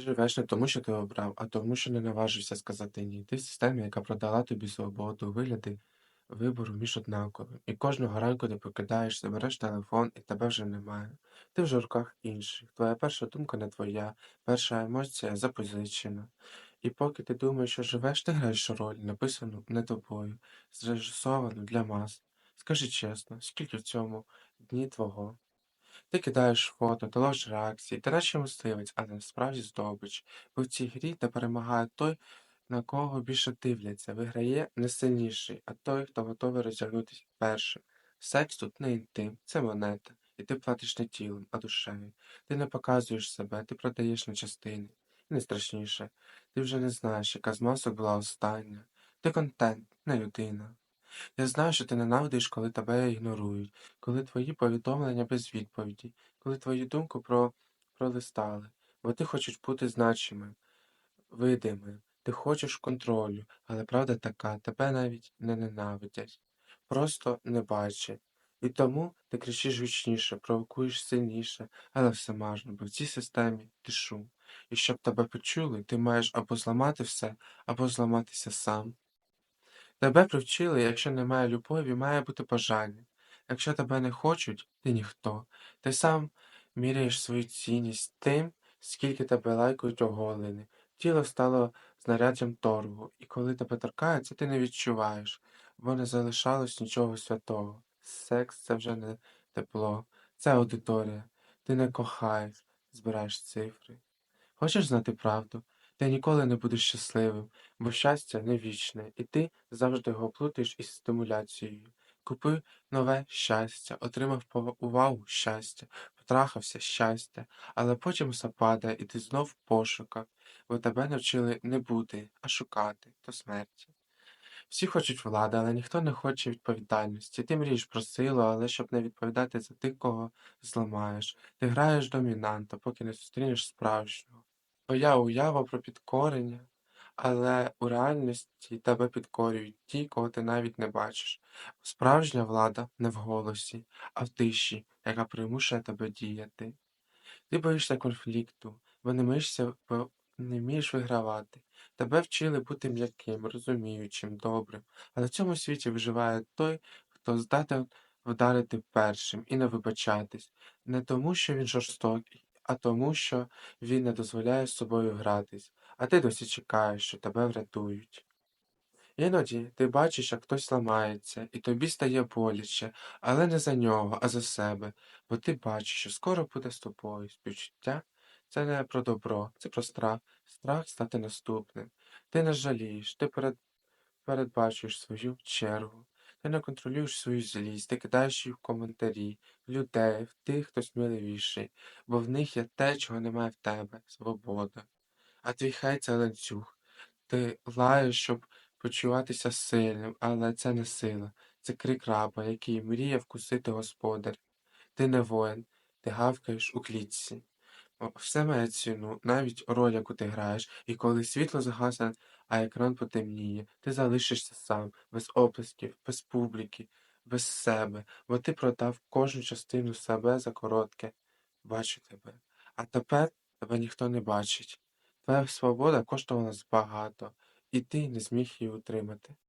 Живеш не тому, що ти обрав, а тому, що не наважився сказати ні. Ти в системі, яка продала тобі свободу, вигляди вибору між однаковим. І кожного ранку ти прокидаєшся, береш телефон, і тебе вже немає. Ти вже в руках інших. Твоя перша думка не твоя, перша емоція запозичена. І поки ти думаєш, що живеш, ти граєш роль, написану не тобою, зрежисовану для мас. Скажи чесно, скільки в цьому дні твого? Ти кидаєш фото, ти ложиш реакції, ти наче мисливець, але насправді здобич. Бо в цій грі де перемагає той, на кого більше дивляться, виграє не сильніший, а той, хто готовий розтягнутися першим. Секс тут не інтим, це монета, і ти платиш не тілом, а душею. Ти не показуєш себе, ти продаєш на частини. І найстрашніше, ти вже не знаєш, яка з масок була остання. Ти контент, не людина. Я знаю, що ти ненавидиш, коли тебе ігнорують, коли твої повідомлення без відповіді, коли твою думку про... пролистали, бо ти хочеш бути значимим, видимим, ти хочеш контролю, але правда така, тебе навіть не ненавидять, просто не бачать. І тому ти кричиш гучніше, провокуєш сильніше, але все марно, бо в цій системі ти шум. І щоб тебе почули, ти маєш або зламати все, або зламатися сам. Тебе привчили, якщо немає любові, має бути бажання. Якщо тебе не хочуть, ти ніхто. Ти сам міряєш свою цінність тим, скільки тебе лайкають оголені. Тіло стало знаряддям торгу, і коли тебе торкаються, ти не відчуваєш, бо не залишалось нічого святого. Секс це вже не тепло, це аудиторія. Ти не кохаєш, збираєш цифри. Хочеш знати правду? Ти ніколи не будеш щасливим, бо щастя не вічне, і ти завжди його плутаєш із стимуляцією. Купи нове щастя, отримав увагу щастя, потрахався щастя, але потім все падає, і ти знов в пошуках, бо тебе навчили не бути, а шукати до смерті. Всі хочуть влади, але ніхто не хоче відповідальності. Ти мрієш про силу, але щоб не відповідати за тих, кого зламаєш. Ти граєш домінанта, поки не зустрінеш справжнього. Твоя уява про підкорення, але у реальності тебе підкорюють ті, кого ти навіть не бачиш. Справжня влада не в голосі, а в тиші, яка примушує тебе діяти. Ти боїшся конфлікту, бо не вмієшся, бо не вмієш вигравати. Тебе вчили бути м'яким, розуміючим, добрим, але в цьому світі виживає той, хто здатен вдарити першим і не вибачатись, не тому, що він жорстокий, а тому, що він не дозволяє з собою гратись, а ти досі чекаєш, що тебе врятують. Іноді ти бачиш, як хтось ламається, і тобі стає боляче, але не за нього, а за себе, бо ти бачиш, що скоро буде з тобою. Співчуття це не про добро, це про страх, страх стати наступним. Ти не жалієш, ти перед... передбачуєш свою чергу, ти не контролюєш свою злість, ти кидаєш її в коментарі, людей, в тих, хто сміливіший, бо в них є те, чого немає в тебе свобода. А твій хейт це ланцюг. Ти лаєш, щоб почуватися сильним, але це не сила, це крик раба, який мріє вкусити господар. Ти не воїн, ти гавкаєш у клітці. Все має ціну, навіть роль, яку ти граєш, і коли світло згасне, а екран потемніє, ти залишишся сам, без оплесків, без публіки, без себе, бо ти продав кожну частину себе за коротке. Бачу тебе. А тепер тебе ніхто не бачить. Твоя свобода коштувала багато, і ти не зміг її утримати.